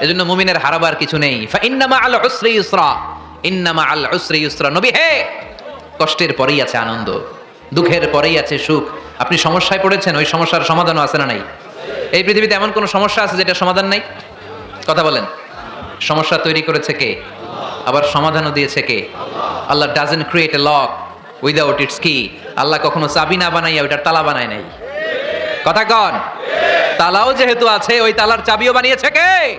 এজন্য মুমিনের হারাবার কিছু নেই। ইন্নামা আল উসরি ইউসরা ইন্নামা আল উসরি ইউসরা নবী, হে! কষ্টের পরেই আছে আনন্দ, দুঃখের পরেই আছে সুখ। আপনি সমস্যায় পড়েছেন, ওই সমস্যার সমাধানও আছে না নাই? এই পৃথিবীতে এমন কোনো সমস্যা আছে যেটা সমাধান নাই? কথা বলেন। সমস্যা তৈরি করেছে কে? আবার সমাধানও দিয়েছে কে? আল্লাহ doesn't create a lock without it's কি আল্লাহ কখনো চাবি না বানাইয়া ওইটার তালা বানায় নাই। কথা কন। তালাও যেহেতু আছে, ওই তালার চাবিও বানিয়েছে কে?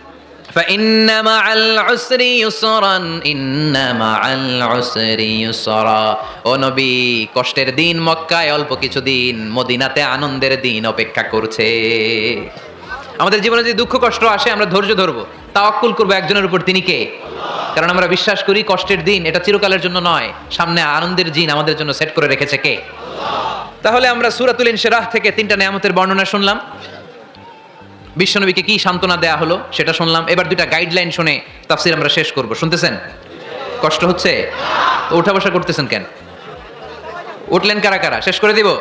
فإن مع العسر يسرا إن مع العسر يسرا ও নবী কষ্টের দিন মক্কায় অল্প কিছু দিন মদিনাতে আনন্দের দিন অপেক্ষা করছে আমাদের জীবনে যদি দুঃখ কষ্ট আসে আমরা ধৈর্য ধরবো তাওয়াক্কুল করবো একজনের উপর তিনি কে কারণ আমরা বিশ্বাস করি কষ্টের দিন এটা চিরকালের জন্য নয় সামনে আনন্দের দিন আমাদের জন্য সেট করে রেখেছে কে তাহলে আমরা সুরাতুল ইনশিরাহ থেকে তিনটা নিয়ামতের বর্ণনা শুনলাম বিশ্বনবীকে কি সান্ত্বনা দেয়া হলো সেটা শুনলাম। এবার দুইটা গাইডলাইন শুনে তাফসির আমরা শেষ করব। শুনতেছেন? কষ্ট হচ্ছে? উঠা বসা করতেছেন কেন? উঠলেন কারা কারা? শেষ করে দিব?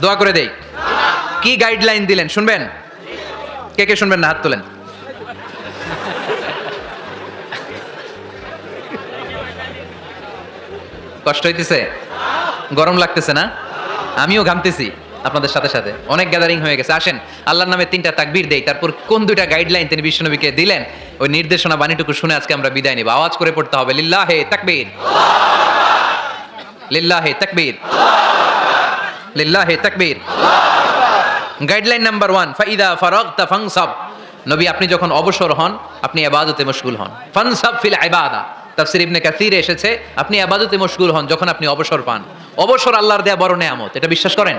দোয়া করে দেই। কি গাইডলাইন দিলেন? শুনবেন? কে কে শুনবেন না? হাত তোলেন। কষ্ট হইতেছে? গরম লাগতেছে না? আমিও ঘামতেছি। আপনাদের সাথে সাথে। অনেক গ্যাদারিং হয়ে গেছে। আসেন, আল্লাহর নামে তিনটা তাকবীর দেই। তারপর কোন দুইটা গাইডলাইন তিনি বিশ্বনবীকে দিলেন, ওই নির্দেশনা বাণীটুকু শুনে আজকে আমরা বিদায় নিব। আওয়াজ করে পড়তে হবে, লিল্লাহে তাকবীর। লিল্লাহে তাকবীর। লিল্লাহে গাইডলাইন নাম্বার ওয়ান ফাইদা ফাংসাব নবী, আপনি যখন অবসর হন, আপনি আবাদতে মশগুল হন। ফানসাব ফিল ইবাদা। তাফসির ইবনে কাসিরে এসেছে, আপনি আবাদতে মশগুল হন যখন আপনি অবসর পান। অবসর আল্লাহর দেয়া বড় নেয়ামত, এটা বিশ্বাস করেন?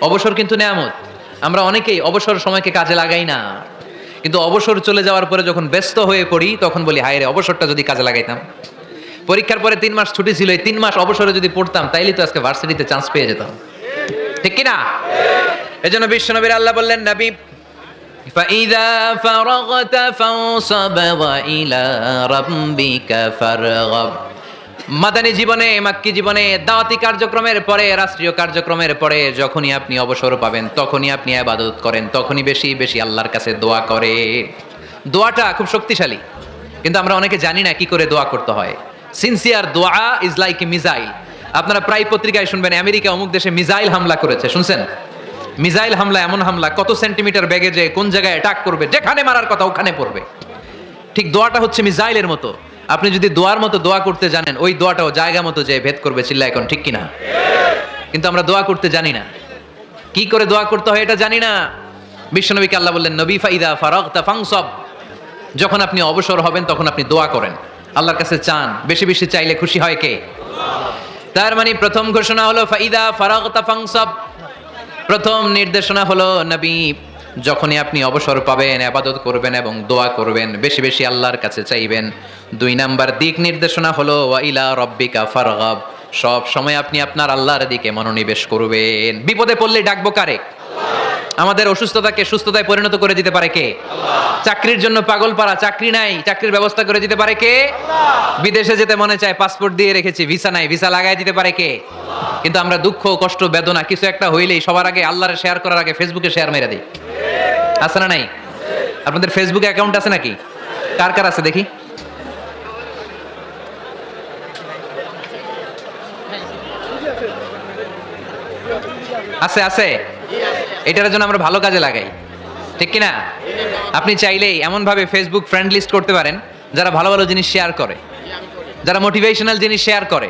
অবসর কিন্তু নেয়ামত আমরা অনেকেই অবসর সময়কে কাজে লাগাই না কিন্তু অবসর চলে যাওয়ার পরে যখন ব্যস্ত হয়ে পড়ি তখন বলি হায় রে অবসরটা যদি কাজে লাগাইতাম পরীক্ষার পরে তিন মাস ছুটি ছিল এই তিন মাস অবসরে যদি পড়তাম তাইলে তো আজকে ভার্সিটিতে চান্স পেয়ে যেতাম ঠিক কি না এজন্য বিশ্বনবীর আল্লাহ বললেন নবী فإذا فرغت فانصب وإلى ربك فارغب মাদানী জীবনে, মাক্কি জীবনে, দাওয়াতি কার্যক্রমের পরে, রাষ্ট্রীয় কার্যক্রমের পরে যখনই আপনি অবসর পাবেন, তখনই আপনি আবাদত করেন, তখনই বেশি বেশি আল্লাহর কাছে দোয়া করে। দোয়াটা খুব শক্তিশালী, কিন্তু আমরা অনেকে জানি না কি করে দোয়া করতে হয়। সিনসিয়ার দোয়া ইজ লাইক এ মিজাইল আপনারা প্রায় পত্রিকায় শুনবেন, আমেরিকা অমুক দেশে মিজাইল হামলা করেছে, শুনছেন? মিজাইল হামলা, এমন হামলা, কত সেন্টিমিটার বেগে যে কোন জায়গায় অ্যাটাক করবে, যেখানে মারার কথা ওখানে পড়বে। ঠিক দোয়াটা হচ্ছে মিজাইলের মতো। আপনি যদি দোয়ার মতো দোয়া করতে জানেন, ওই দোয়াটাও জায়গা মতো যে ভেদ করবে চিল্লা এখন, ঠিক কিনা? কিন্তু আমরা দোয়া করতে জানি না। কি করে দোয়া করতে হয় এটা জানি না। বিশ্বনবীকে আল্লাহ বললেন, নবী ফাইদা ফারক ফাংসব। যখন আপনি অবসর হবেন, তখন আপনি দোয়া করেন। আল্লাহর কাছে চান, বেশি বেশি চাইলে খুশি হয় কে? তার মানে প্রথম ঘোষণা হলো, ফাইদা ফারক ফাংসব। প্রথম নির্দেশনা হলো, নবী যখনই আপনি অবসর পাবেন, আবাদত করবেন এবং দোয়া করবেন, বেশি বেশি আল্লাহর কাছে চাইবেন। দুই নাম্বার দিক নির্দেশনা হলো ওয়াইলা রব্বিকা ফারগাব। সব সময় আপনি আপনার আল্লাহর দিকে মনোনিবেশ করবেন। বিপদে পড়লে ডাকবো কারে? আমাদের অসুস্থতাকে সুস্থতায় পরিণত করে দিতে পারে কে? চাকরির জন্য পাগল পারা, চাকরি নাই, চাকরির ব্যবস্থা করে দিতে পারে কে? বিদেশে যেতে মনে চায়, পাসপোর্ট দিয়ে রেখেছি, ভিসা নাই, ভিসা লাগাই দিতে পারে কে? কিন্তু আমরা দুঃখ, কষ্ট, বেদনা কিছু একটা হইলেই সবার আগে আল্লাহরে শেয়ার করার আগে ফেসবুকে শেয়ার মেরে দিই। আছে না নাই? আপনাদের ফেসবুকে অ্যাকাউন্ট আছে নাকি? কার কার আছে দেখি? আছে আছে। এটার জন্য আমরা ভালো কাজে লাগাই। ঠিক কি না আপনি চাইলেই এমনভাবে ফেসবুক ফ্রেন্ড লিস্ট করতে পারেন, যারা ভালো ভালো জিনিস শেয়ার করে, যারা মোটিভেশনাল জিনিস শেয়ার করে।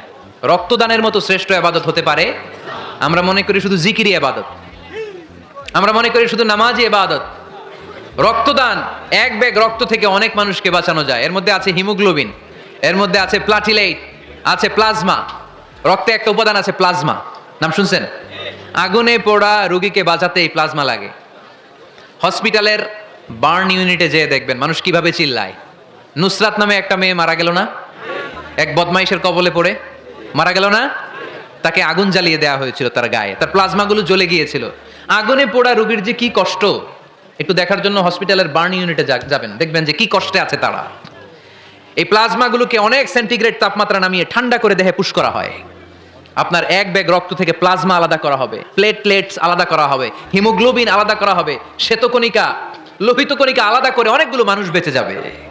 রক্তদানের মতো শ্রেষ্ঠ আবাদত হতে পারে। আমরা মনে করি শুধু জিকিরি আবাদত। আমরা মনে করি শুধু নামাজি আবাদত। রক্তদান, এক ব্যাগ রক্ত থেকে অনেক মানুষকে বাঁচানো যায়। এর মধ্যে আছে হিমোগ্লোবিন, এর মধ্যে আছে প্লাটিলেট আছে প্লাজমা। রক্তে একটা উপাদান আছে প্লাজমা। নাম শুনছেন? আগুনে পোড়া রুগীকে বাঁচাতে এই প্লাজমা লাগে। হসপিটালের বার্ন ইউনিটে যেয়ে দেখবেন, মানুষ কীভাবে চিল্লায়। নুসরাত নামে একটা মেয়ে মারা গেল না? এক বদমাইশের কবলে পড়ে। মারা গেল না? তাকে আগুন জ্বালিয়ে দেওয়া হয়েছিল তার গায়ে। তার প্লাজমাগুলো জ্বলে গিয়েছিল। আগুনে পোড়া রোগীর যে কি কষ্ট? একটু দেখার জন্য হসপিটালের বার্ন ইউনিটে যাবেন। দেখবেন যে কি কষ্টে আছে তারা। এই প্লাজমাগুলোকে অনেক সেন্টিগ্রেড তাপমাত্রা নামিয়ে ঠান্ডা করে দেহে পুশ করা হয়। আপনার এক ব্যাগ রক্ত থেকে প্লাজমা আলাদা করা হবে। প্লেটলেটস আলাদা করা হবে। হিমোগ্লোবিন আলাদা করা হবে। শ্বেতকণিকা, লোহিত কণিকা আলাদা করে অনেকগুলো মানুষ বেঁচে যাবে।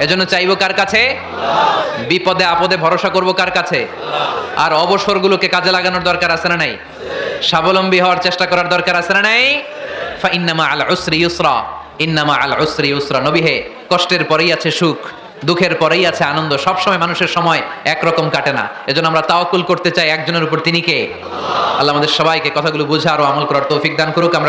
এজন্য চাইব কার কাছে? বিপদে আপদে ভরসা করব কার কাছে? আর অবসরগুলোকে কাজে লাগানোর দরকার আছে না নাই? স্বাবলম্বী হওয়ার চেষ্টা করার দরকার আছে না নাই? ফা ইন্নামা আল উসরি ইউসরা, ইন্নামা আল উসরি ইউসরা। নবী হে, কষ্টের পরেই আছে সুখ, দুঃখের পরেই আছে আনন্দ। সব সময় মানুষের সময় একরকম কাটে না। এজন্য আমরা তাওয়াক্কুল করতে চাই একজনের উপর। তিনি কে? আল্লাহ আমাদের সবাইকে কথাগুলো বুঝে আরও আমল করার তৌফিক দান করুক। আমরা